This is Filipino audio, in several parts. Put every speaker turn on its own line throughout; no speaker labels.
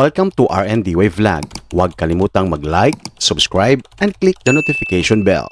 Welcome to RND Wave Vlog. Huwag kalimutang mag-like, subscribe, and click the notification bell.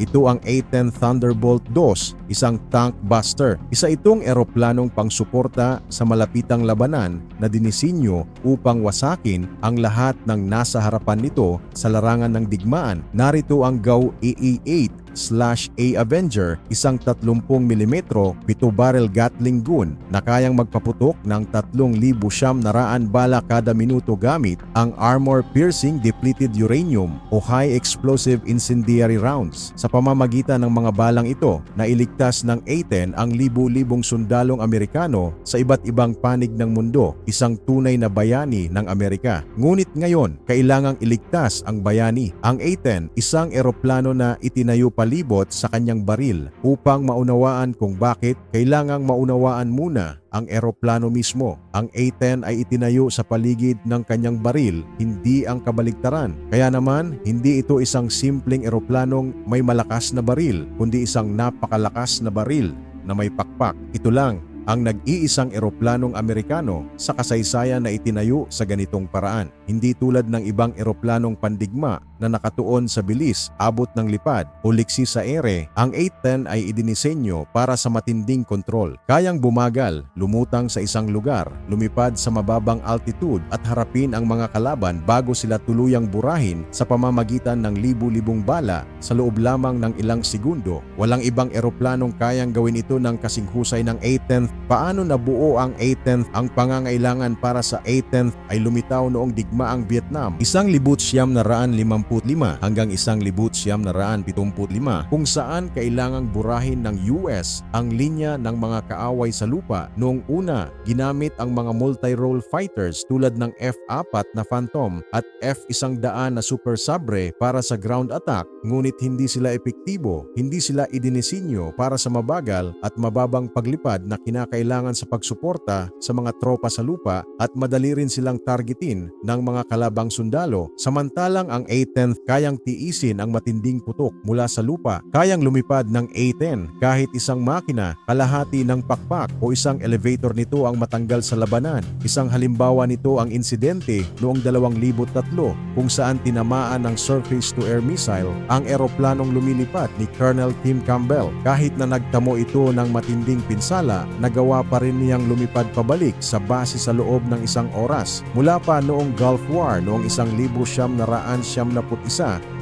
Ito ang A-10 Thunderbolt 2, isang tank buster. Isa itong eroplanong pangsuporta sa malapitang labanan na dinisinyo upang wasakin ang lahat ng nasa harapan nito sa larangan ng digmaan. Narito ang GAU AA-8 slash A Avenger, isang 30mm 7-barrel Gatling gun na kayang magpaputok ng 3,000 siyam na raan bala kada minuto gamit ang armor-piercing depleted uranium o high explosive incendiary rounds. Sa pamamagitan ng mga balang ito, nailigtas ng A-10 ang libu-libong sundalong Amerikano sa iba't ibang panig ng mundo, isang tunay na bayani ng Amerika. Ngunit ngayon, kailangang iligtas ang bayani. Ang A-10, isang eroplano na itinayo palibot sa kanyang baril upang maunawaan kung bakit kailangang maunawaan muna ang eroplano mismo. Ang A-10 ay itinayo sa paligid ng kanyang baril, hindi ang kabaligtaran. Kaya naman, hindi ito isang simpleng eroplanong may malakas na baril, kundi isang napakalakas na baril na may pakpak. Ito lang ang nag-iisang eroplanong Amerikano sa kasaysayan na itinayo sa ganitong paraan. Hindi tulad ng ibang eroplanong pandigma na nakatuon sa bilis, abot ng lipad o liksi sa ere, ang 810 ay idinisenyo para sa matinding kontrol. Kayang bumagal, lumutang sa isang lugar, lumipad sa mababang altitude at harapin ang mga kalaban bago sila tuluyang burahin sa pamamagitan ng libu-libong bala sa loob lamang ng ilang segundo. Walang ibang eroplanong kayang gawin ito ng kasing husay ng 810th. Paano nabuo ang 810th? Ang pangangailangan para sa 810th ay lumitaw noong digmaang Vietnam. Isang libut siyam na raan 55 hanggang isang libut siyam na raan 75 kung saan kailangang burahin ng US ang linya ng mga kaaway sa lupa. Noong una, ginamit ang mga multi-role fighters tulad ng F-4 na Phantom at F-100 na Super Sabre para sa ground attack ngunit hindi sila epektibo. Hindi sila idinisinyo para sa mabagal at mababang paglipad na kinakailangan sa pagsuporta sa mga tropa sa lupa at madali rin silang targetin ng mga kalabang sundalo. Samantalang ang A-10 kayang tiisin ang matinding putok mula sa lupa. Kayang lumipad ng A-10 kahit isang makina, kalahati ng pakpak o isang elevator nito ang matanggal sa labanan. Isang halimbawa nito ang insidente noong 2003 kung saan tinamaan ng surface-to-air missile ang eroplanong lumilipad ni Colonel Tim Campbell. Kahit na nagtamo ito ng matinding pinsala, nagawa pa rin niyang lumipad pabalik sa base sa loob ng isang oras mula pa noong Gulf War noong 1971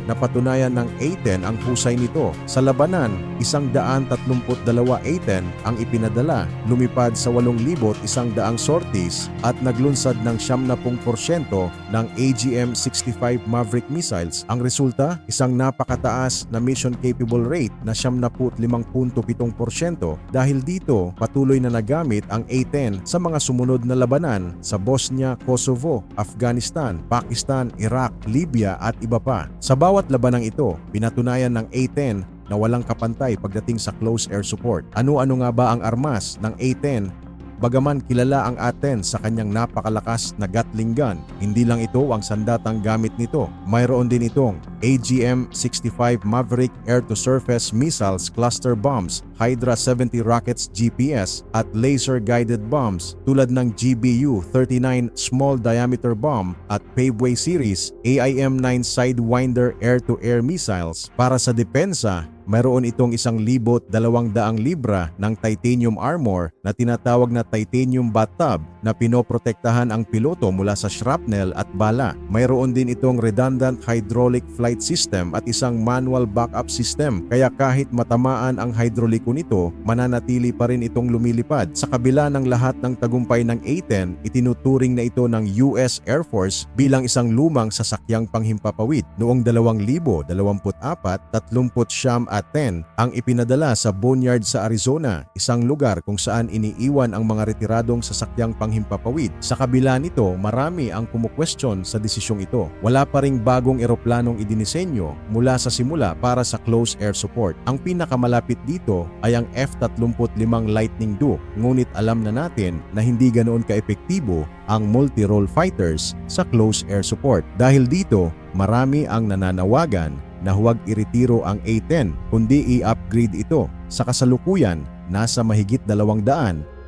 napatunayan ng A-10 ang husay nito. Sa labanan, isang daan tatlumput dalawa A-10 ang ipinadala, lumipad sa 8,000 isang daang sorties at naglunsad ng 70% ng AGM-65 Maverick missiles. Ang resulta, isang napakataas na mission capable rate na 75.7%. Dahil dito, patuloy na nagamit ang A-10 sa mga sumunod na labanan sa Bosnia, Kosovo, Afghanistan, Pakistan, Iraq, Libya at iba pa. Sa bawat labanang ito, pinatunayan ng A-10 na walang kapantay pagdating sa close air support. Ano-ano nga ba ang armas ng A-10 Bagaman kilala ang aten sa kanyang napakalakas na Gatling gun, hindi lang ito ang sandatang gamit nito. Mayroon din itong AGM-65 Maverick Air-to-Surface Missiles Cluster Bombs, Hydra 70 Rockets GPS at laser-guided bombs tulad ng GBU-39 Small Diameter Bomb at Paveway Series AIM-9 Sidewinder Air-to-Air Missiles. Para sa depensa, mayroon itong isang libot dalawang daang libra ng titanium armor na tinatawag na titanium bathtub na pinoprotektahan ang piloto mula sa shrapnel at bala. Mayroon din itong redundant hydraulic flight system at isang manual backup system kaya kahit matamaan ang hydrauliko nito, mananatili pa rin itong lumilipad. Sa kabila ng lahat ng tagumpay ng A-10, itinuturing na ito ng US Air Force bilang isang lumang sasakyang panghimpapawid. Noong 2024, 30 siyam at 10 ang ipinadala sa Boneyard sa Arizona, isang lugar kung saan iniiwan ang mga retiradong sasakyang panghimpapawid. Sa kabila nito, marami ang kumukwestiyon sa desisyong ito. Wala pa ring bagong eroplanong idinisenyo mula sa simula para sa close air support. Ang pinakamalapit dito ay ang F-35 Lightning II, ngunit alam na natin na hindi ganoon kaepektibo ang multi-role fighters sa close air support. Dahil dito, marami ang nananawagan na huwag iretiro ang A-10 kundi i-upgrade ito. Sa kasalukuyan, nasa mahigit 200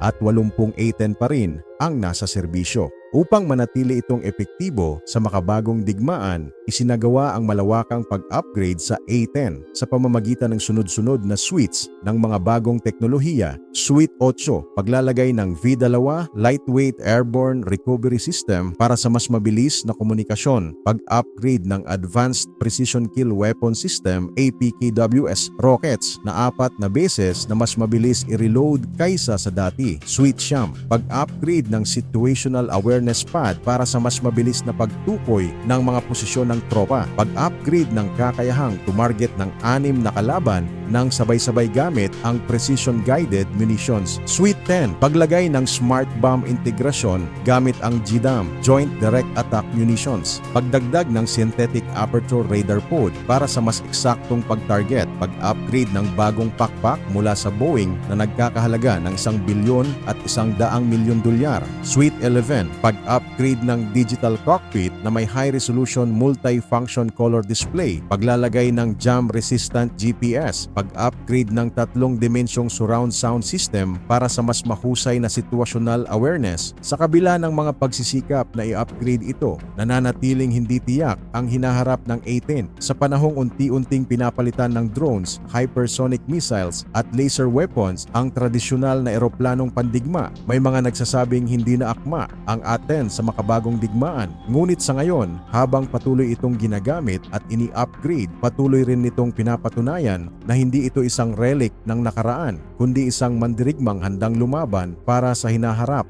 at 80 A-10 pa rin ang nasa serbisyo. Upang manatili itong epektibo sa makabagong digmaan, isinagawa ang malawakang pag-upgrade sa A10 sa pamamagitan ng sunod-sunod na suites ng mga bagong teknolohiya. Suite 8, paglalagay ng V2 Lightweight Airborne Recovery System para sa mas mabilis na komunikasyon, pag-upgrade ng Advanced Precision Kill Weapon System APKWS rockets na apat na beses na mas mabilis i-reload kaysa sa dati. Suite Sham, pag-upgrade ng Situational Awareness Pad para sa mas mabilis na pagtukoy ng mga posisyon ng tropa, pag-upgrade ng kakayahang tumarget ng anim na kalaban ng sabay-sabay gamit ang Precision Guided Munitions. Suite 10, paglagay ng Smart Bomb integrasyon gamit ang GDAM, Joint Direct Attack Munitions. Pagdagdag ng Synthetic Aperture Radar Pod para sa mas eksaktong pag-target. Pag-upgrade ng bagong pakpak mula sa Boeing na nagkakahalaga ng isang bilyon at isang daang milyon dolyar. Suite 11, pag-upgrade ng digital cockpit na may high-resolution multi-function color display. Paglalagay ng jam-resistant GPS. Pag-upgrade ng tatlong dimensyong surround sound system para sa mas mahusay na situational awareness. Sa kabila ng mga pagsisikap na i-upgrade ito, nananatiling hindi tiyak ang hinaharap ng A-10 sa panahong unti-unting pinapalitan ng drones, hypersonic missiles at laser weapons ang tradisyonal na eroplanong pandigma. May mga nagsasabing hindi na akma ang A-10 sa makabagong digmaan. Ngunit sa ngayon, habang patuloy itong ginagamit at ini-upgrade, patuloy rin nitong pinapatunayan na hindi ito isang relic ng nakaraan, kundi isang mandirigmang handang lumaban para sa hinaharap.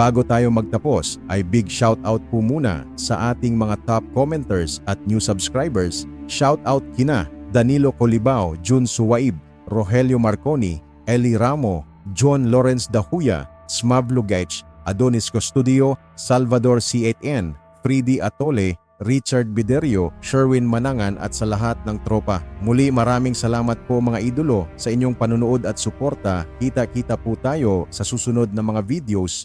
Bago tayo magtapos ay big shoutout po muna sa ating mga top commenters at new subscribers. Shoutout kina Danilo Colibao, Jun Suwaib, Rogelio Marconi, Eli Ramo, John Lawrence Dahuya, Smav Lugech, Adonis Custodio, Salvador C8N, Fridi Atole, Richard Biderio, Sherwin Manangan at sa lahat ng tropa. Muli maraming salamat po mga idolo sa inyong panunood at suporta. Kita-kita po tayo sa susunod na mga videos